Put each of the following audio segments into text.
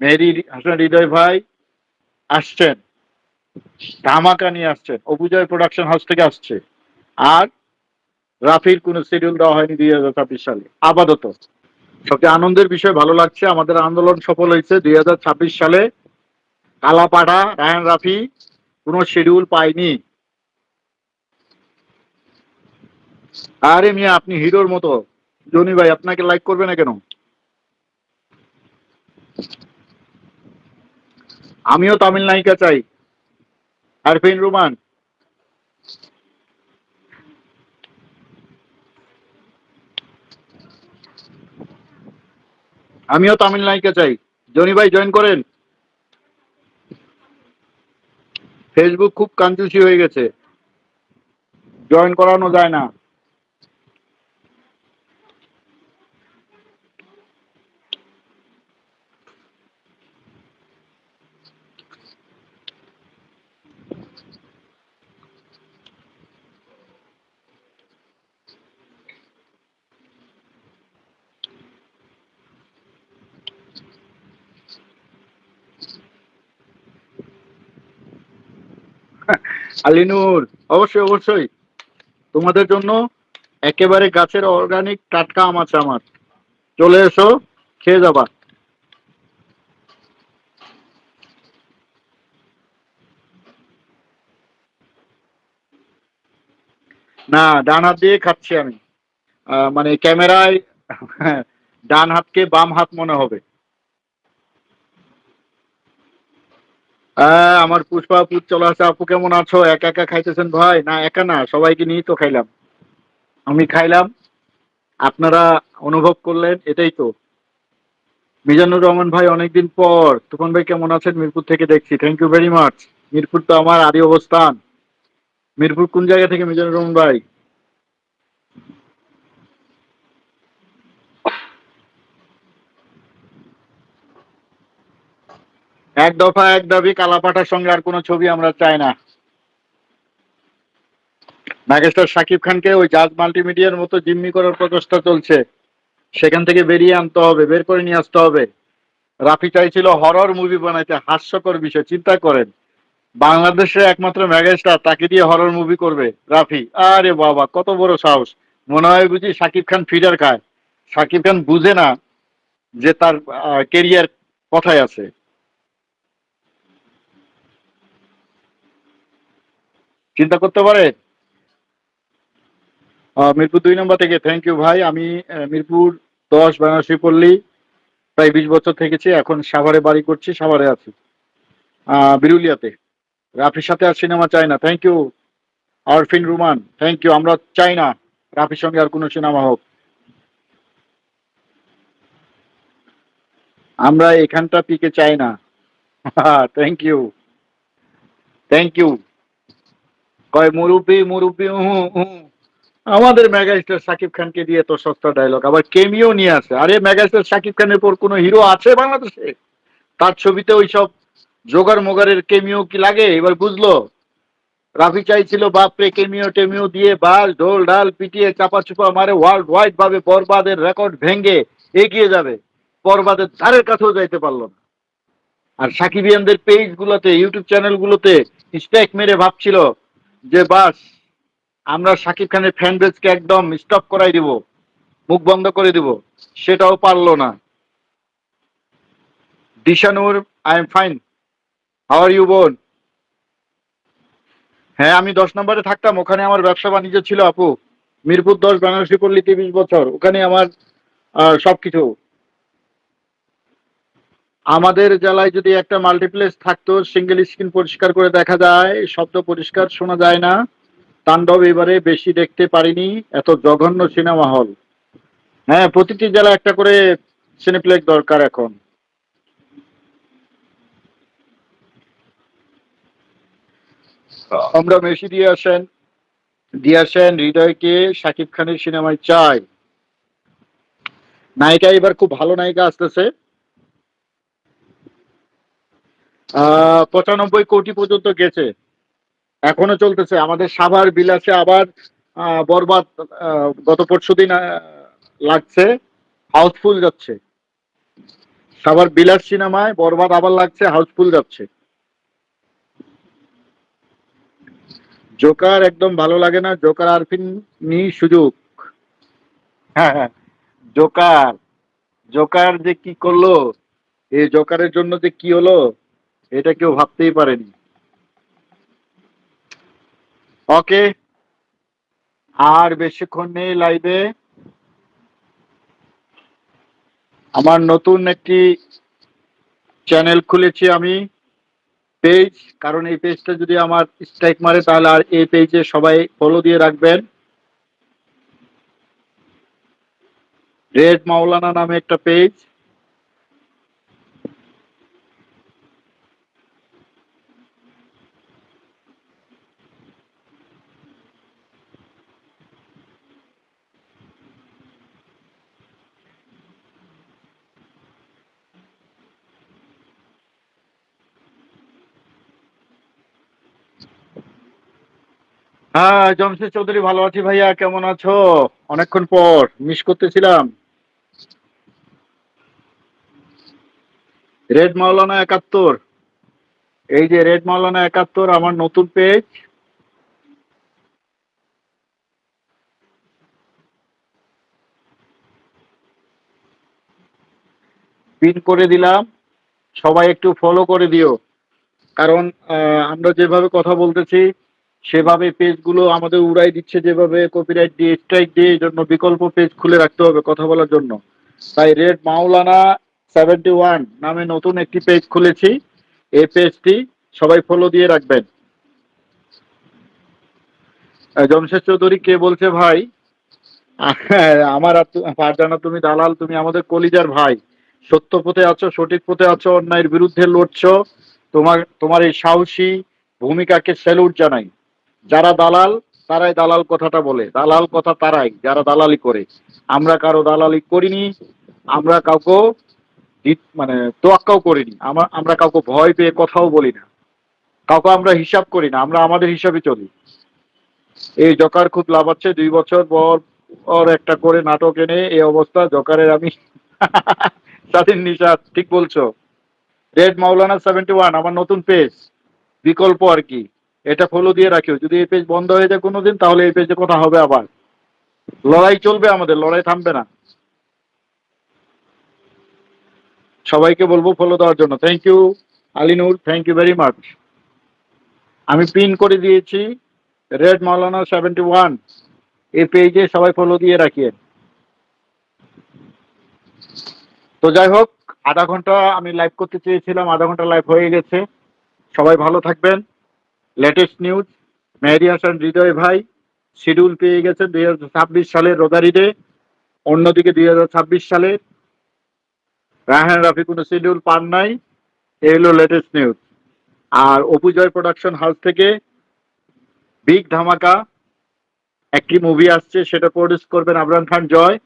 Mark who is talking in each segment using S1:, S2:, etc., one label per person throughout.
S1: মেহেদি হাসান হৃদয় ভাই আসছেন, ধামাকা নিয়ে আসছেন, অবুজয় প্রোডাকশন হাউস থেকে আসছে। আর রাফির কোনো শিডিউল দেওয়া হয়নি দুই হাজার ছাব্বিশ সালে, আপাতত। সবচেয়ে আনন্দের বিষয়, ভালো লাগছে, আমাদের আন্দোলন সফল হয়েছে দুই হাজার ছাব্বিশ সালে। কালাপাড়া রায়ন রাফি কোনো শিডিউল পায়নি। আরে মিয়া, আপনি হিরোর মতো। জনি ভাই, আপনাকে লাইক করবে না কেন? আমিও তামিল নায়িকা চাই। আরফিন রুমান। আমিও তামিল নায়িকা চাই। জনি ভাই জয়েন করেন। ফেসবুক খুব কাঞ্জুসি হয়ে গেছে। জয়েন করানো যায় না। আলিনুর, অবশ্যই অবশ্যই। তোমাদের জন্য একেবারে গাছের অর্গানিক টাটকা আম আছে আমার। চলে এসো, খেয়ে যাবা। না, ডান হাত দিয়ে খাচ্ছি আমি। মানে ক্যামেরায় ডান হাতকে বাম হাত মনে হবে। আহ, আমার পুষ্পা আপু চলে আসে আপু কেমন আছো? একা একা খাইতেছেন ভাই? না একা না সবাইকে নিয়েই তো খাইলাম। আমি খাইলাম। আপনারা অনুভব করলেন এটাই তো। মিজানুর রহমান ভাই অনেকদিন পর। তুফান ভাই কেমন আছেন? মিরপুর থেকে দেখছি। Thank you very much Mirpur তো আমার আদি অবস্থান। মিরপুর কোন জায়গা থেকে মিজানুর রহমান ভাই? এক দফা, এক দাবি, কালাপাটার সঙ্গে আর কোনো ছবি আমরা চাই না। নাগেশ্বর সাকিব খানকে ওই জাজ মাল্টিমিডিয়ার মতো জিম্মি করার প্রচেষ্টা চলছে। সেখান থেকে বেরিয়ে আনতে হবে, বের করে নিয়ে আসতে হবে। রাফি চাইছিল হরর মুভি বানাইতে, হাস্যকর বিষয়, চিন্তা করেন। বাংলাদেশের একমাত্র মেগাস্টার, তাকে দিয়ে হরর মুভি করবে রাফি। আরে বাবা, কত বড় সাহস। মনে হয় বুঝি সাকিব খান ফিডার খায়। সাকিব খান বুঝে না যে তার কেরিয়ার কথায় আছে। চিন্তা করতে পারে? মিরপুর দুই নম্বর থেকে। থ্যাংক ইউ ভাই। আমি মিরপুর দশ বেনারসি পল্লী প্রায় বিশ বছর থেকেছি। এখন সাভারে বাড়ি করছি, সাভারে আছি। বিরুলিয়াতে। রাফির সাথে আর সিনেমা চাই না। Thank you Arfin Ruman. Thank you আমরা চাই না রাফির সঙ্গে আর কোনো সিনেমা হোক। আমরা এখানটা পিকে চাই না। থ্যাংক ইউ থ্যাংক ইউ কয় উহু উহু। আমাদের মেগাস্টার সাকিব খানকে দিয়ে তো সস্তা ডায়লগ আবার কেমিও নিয়ে আসে আরে, মেগাস্টার সাকিব খানের পর কোনো হিরো আছে বাংলাদেশে? তার ছবিতে ওই সব জোগার মোগারের কেমিও কি লাগে? এবার বুঝলো। রাফি চাইছিল, বাপরে, কেমিও টেমিও দিয়ে বাল, ঢোল ডাল পিটিয়ে চাপা চুপা মারে ওয়ার্ল্ড ওয়াইড ভাবে বরবাদের রেকর্ড ভেঙে এগিয়ে যাবে। বরবাদের ধারের কাছেও যাইতে পারল না। আর সাকিবিয়ানদের পেজ গুলোতে ইউটিউব চ্যানেল গুলোতে স্ট্যাক মেরে ভাবছিল যে বাস, আমরা সাকিব খানের ফ্যান বেজকে একদম স্টপ করাই দিব, মুখ বন্ধ করে দিব, সেটাও পারল না। Dishanur I am fine how are you বোন? হ্যাঁ আমি দশ নম্বরে থাকতাম, ওখানে আমার ব্যবসা বাণিজ্য ছিল আপু। মিরপুর দশ, বেনারসি পল্লীতে বিশ বছর, ওখানে আমার সবকিছু। আমাদের জেলায় যদি একটা মাল্টিপ্লেক্স থাকতো সিঙ্গেল স্ক্রিন পরিষ্কার করে দেখা যায়, শব্দ পরিষ্কার শোনা যায় না। তাণ্ডব এবারে বেশি দেখতে পারিনি, এত জঘন্য সিনেমা হল হ্যাঁ প্রতিটি জেলা একটা করে সিনেপ্লেক্স দরকার এখন। আমরা মেসি দিয়ে আসেন দিয়ে আসেন হৃদয়কে, শাকিব খানের সিনেমায় চাই। নায়িকা এবার খুব ভালো নায়িকা আসতেছে। পঁচানব্বই কোটি পর্যন্ত গেছে। এখনও চলতেছে। আমাদের সাভার বিলাসে আবার বরবাদ গত পরশু দিন লাগছে। হাউসফুল যাচ্ছে। সাভার বিলাস সিনেমায় বরবাদ আবার লাগছে, হাউসফুল যাচ্ছে। জোকার একদম ভালো লাগে না। জোকার আরফিন নি সুযোগ। হ্যাঁ হ্যাঁ। জোকার জোকার যে কি করল এই জোকারের জন্য যে কি হলো এটা কেউ ভাবতেই পারেনি। ওকে আর বেশিক্ষণ নেই লাইভে আমার নতুন একটি চ্যানেল খুলেছি আমি পেজ কারণ এই পেজটা যদি আমার স্ট্রাইক মারে, তাহলে আর এই পেজে সবাই ফলো দিয়ে রাখবেন। রেড মাওলানা নামে একটা পেজ হ্যাঁ জমশেদ চৌধুরী ভালো আছি ভাইয়া, কেমন আছো? অনেকক্ষণ পর মিস করতেছিলাম। রেড মাওলানা একাত্তর। এই যে রেড মাওলানা একাত্তর, আমার নতুন পেজ পিন করে দিলাম। সবাই একটু ফলো করে দিও। কারণ আমরা যেভাবে কথা বলতেছি সেভাবে পেজগুলো আমাদের উড়াই দিচ্ছে যেভাবে কপিরাইট দিয়ে স্ট্রাইক দিয়ে এই জন্য বিকল্প পেজ খুলে রাখতে হবে কথা বলার জন্য। তাই রেড মাওলানা সেভেন্টি ওয়ান নামে নতুন একটি পেজ খুলেছি। এই পেজটি সবাই ফলো দিয়ে রাখবেন। জমশেদ চৌধুরী, কে বলছে ভাই? আমার ফারজানা, তুমি দালাল, তুমি আমাদের কলিজার ভাই। সত্য পথে আছো, সঠিক পথে আছো, অন্যায়ের বিরুদ্ধে লড়ছো। তোমার তোমার এই সাহসী ভূমিকাকে স্যালুট জানাই। যারা দালাল, তারাই দালাল কথাটা বলে। দালাল কথা তারাই, যারা দালালি করে। আমরা কারও দালালি করিনি, আমরা কাউকে মানে তোয়াক্কাও করিনি। আমরা আমরা কাউকে ভয় পেয়ে কথাও বলি না। কাউকে আমরা হিসাব করি না, আমরা আমাদের হিসাবে চলি। এই জকার খুব লাভ হচ্ছে দুই বছর পর পর একটা করে নাটক এনে এই অবস্থা, জকারের আমি স্বাধীন নিশা ঠিক বলছো। রেড মাওলানা সেভেন্টি ওয়ান আমার নতুন পেজ বিকল্প আর কি। এটা ফলো দিয়ে রাখিও। যদি এই পেজ বন্ধ হয়ে যায় কোনোদিন, তাহলে এই পেজে কথা হবে আবার। লড়াই চলবে আমাদের, লড়াই থামবে না। সবাইকে বলব ফলো দেওয়ার জন্য। Thank you Alinur thank you very much আমি পিন করে দিয়েছি রেড মাওলানা সেভেন্টি ওয়ান এই পেজে সবাই ফলো দিয়ে রাখিয়ে। তো যাই হোক, আধা ঘণ্টা আমি লাইভ করতে চেয়েছিলাম, আধা ঘণ্টা লাইভ হয়ে গেছে। সবাই ভালো থাকবেন। লেটেস্ট নিউজ মেহেদি হাসান, হৃদয় ভাই শিডিউল পেয়ে গেছে দুই হাজার ছাব্বিশ সালের রোজারিডে অন্যদিকে দুই হাজার ছাব্বিশ সালে রায়হান রাফি কোনো শিডিউল পান নাই। এই হলো লেটেস্ট নিউজ আর অপুজয় প্রোডাকশন হাউস থেকে বিগ ধামাকা একটি মুভি আসছে, সেটা প্রডিউস করবেন আবরান খান জয়,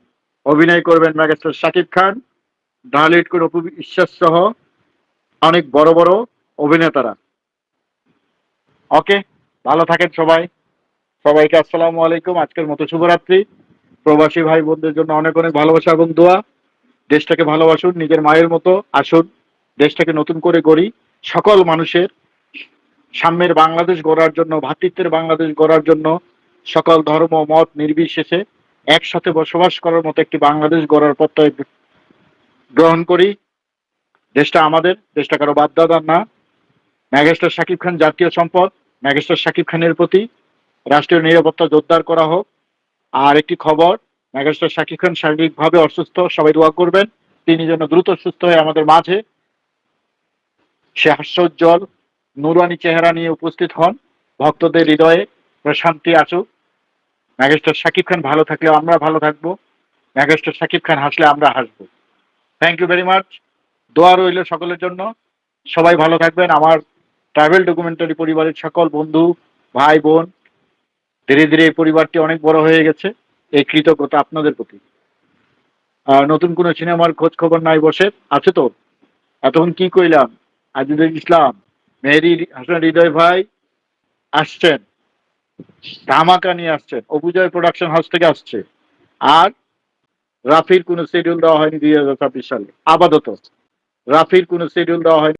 S1: অভিনয় করবেন মেগাস্টার শাকিব খান ডালিট করে অপু বিশ্বাস সহ অনেক বড় বড় অভিনেতারা। ওকে ভালো থাকেন সবাই। সবাইকে আসসালামু আলাইকুম। আজকের মতো শুভরাত্রি। প্রবাসী ভাই বোনদের জন্য অনেক অনেক ভালোবাসা এবং দোয়া। দেশটাকে ভালোবাসুন, নিজের মায়ের মতো আসুন। দেশটাকে নতুন করে গড়ি। সকল মানুষের সাম্যের বাংলাদেশ গড়ার জন্য, ভাতৃত্বের বাংলাদেশ গড়ার জন্য সকল ধর্ম, মত নির্বিশেষে একসাথে বসবাস করার মতো একটি বাংলাদেশ গড়ার প্রত্যয় গ্রহণ করি। দেশটা আমাদের, দেশটা কারও বাদ দাদার না। ম্যাগেস্টার শাকিব খান জাতীয় সম্পদ। ম্যাগেস্টার শাকিব খানের প্রতি রাষ্ট্রীয় নিরাপত্তা জোরদার করা হোক। আর একটি খবর ম্যাগেস্টার শাকিব খান শারীরিকভাবে অসুস্থ, সবাই দোয়া করবেন। তিনি যেন দ্রুত সুস্থ হয়ে আমাদের মাঝে সে হাস্যোজ্জ্বল নুরানি চেহারা নিয়ে উপস্থিত হন। ভক্তদের হৃদয়ে প্রশান্তি আসুক। ম্যাগেস্টার শাকিব খান ভালো থাকলে আমরা ভালো থাকব। ম্যাগেস্টার শাকিব খান হাসলে আমরা হাসবো। থ্যাংক ইউ ভেরি মাচ দোয়া রইল সকলের জন্য। সবাই ভালো থাকবেন। আমার ট্রাভেল ডকুমেন্টারি পরিবারের সকল বন্ধু, ভাই, বোন, ধীরে ধীরে এই পরিবারটি অনেক বড় হয়ে গেছে। এই কৃতজ্ঞতা আপনাদের প্রতি। নতুন কোনো সিনেমার খোঁজ খবর নাই বসে। আছে তো? এতক্ষণ কি কইলাম? আজিদুল ইসলাম, মেহেদি হাসান হৃদয় ভাই আসছেন। ধামাকা নিয়ে আসছেন। অবুজয় প্রোডাকশন হাউস থেকে আসছে। আর রাফির কোনো শিডিউল দেওয়া হয়নি দুই হাজার ছাব্বিশ সালে। আপাতত। রাফির কোনো শিডিউল দেওয়া হয়নি।